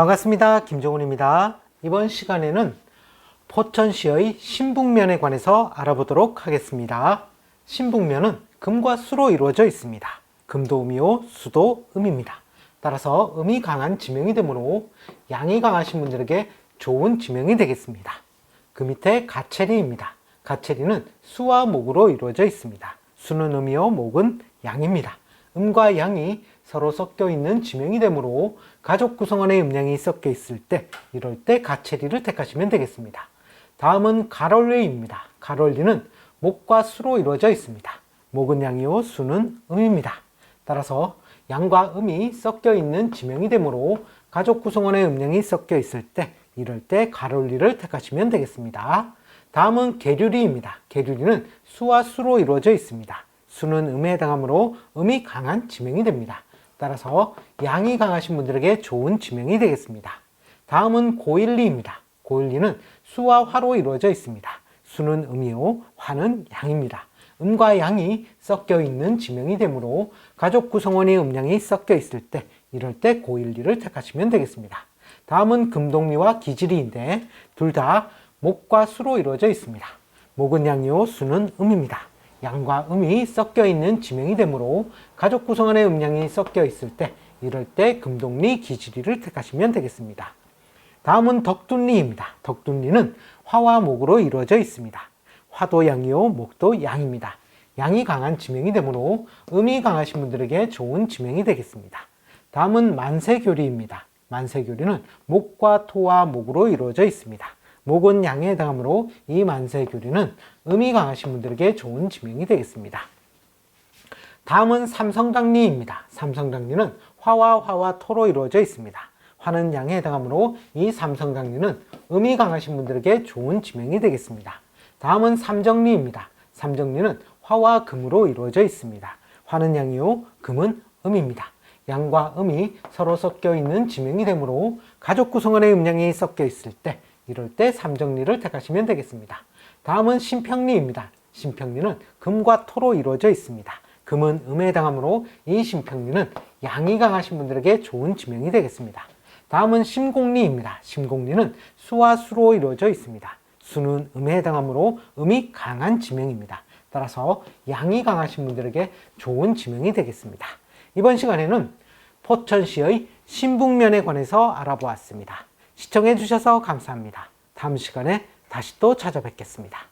반갑습니다. 김종훈입니다. 이번 시간에는 포천시의 신북면에 관해서 알아보도록 하겠습니다. 신북면은 금과 수로 이루어져 있습니다. 금도 음이요, 수도 음입니다. 따라서 음이 강한 지명이 되므로 양이 강하신 분들에게 좋은 지명이 되겠습니다. 그 밑에 가체리입니다. 가체리는 수와 목으로 이루어져 있습니다. 수는 음이요, 목은 양입니다. 음과 양이 서로 섞여 있는 지명이 되므로 가족 구성원의 음양이 섞여 있을 때 이럴 때 가체리를 택하시면 되겠습니다. 다음은 가롤리입니다. 가롤리는 목과 수로 이루어져 있습니다. 목은 양이요, 수는 음입니다. 따라서 양과 음이 섞여 있는 지명이 되므로 가족 구성원의 음양이 섞여 있을 때 이럴 때 가롤리를 택하시면 되겠습니다. 다음은 계류리입니다. 계류리는 수와 수로 이루어져 있습니다. 수는 음에 해당하므로 음이 강한 지명이 됩니다. 따라서 양이 강하신 분들에게 좋은 지명이 되겠습니다. 다음은 고일리입니다. 고일리는 수와 화로 이루어져 있습니다. 수는 음이요, 화는 양입니다. 음과 양이 섞여 있는 지명이 되므로 가족 구성원의 음양이 섞여 있을 때 이럴 때 고일리를 택하시면 되겠습니다. 다음은 금동리와 기지리인데 둘 다 목과 수로 이루어져 있습니다. 목은 양이요, 수는 음입니다. 양과 음이 섞여 있는 지명이 되므로 가족 구성원의 음양이 섞여 있을 때 이럴 때 금동리, 기지리를 택하시면 되겠습니다. 다음은 덕둔리입니다. 덕둔리는 화와 목으로 이루어져 있습니다. 화도 양이요, 목도 양입니다. 양이 강한 지명이 되므로 음이 강하신 분들에게 좋은 지명이 되겠습니다. 다음은 만세교리입니다. 만세교리는 목과 토와 목으로 이루어져 있습니다. 목은 양에 해당하므로 이 만세 교리는 음이 강하신 분들에게 좋은 지명이 되겠습니다. 다음은 삼성장리입니다. 삼성장리는 화와 화와 토로 이루어져 있습니다. 화는 양에 해당하므로 이 삼성장리는 음이 강하신 분들에게 좋은 지명이 되겠습니다. 다음은 삼정리입니다. 삼정리는 화와 금으로 이루어져 있습니다. 화는 양이요, 금은 음입니다. 양과 음이 서로 섞여 있는 지명이 되므로 가족 구성원의 음양이 섞여 있을 때 이럴 때 삼정리를 택하시면 되겠습니다. 다음은 신평리입니다. 신평리는 금과 토로 이루어져 있습니다. 금은 음에 해당하므로 이 신평리는 양이 강하신 분들에게 좋은 지명이 되겠습니다. 다음은 심공리입니다. 심공리는 수와 수로 이루어져 있습니다. 수는 음에 해당하므로 음이 강한 지명입니다. 따라서 양이 강하신 분들에게 좋은 지명이 되겠습니다. 이번 시간에는 포천시의 신북면에 관해서 알아보았습니다. 시청해 주셔서 감사합니다. 다음 시간에 다시 또 찾아뵙겠습니다.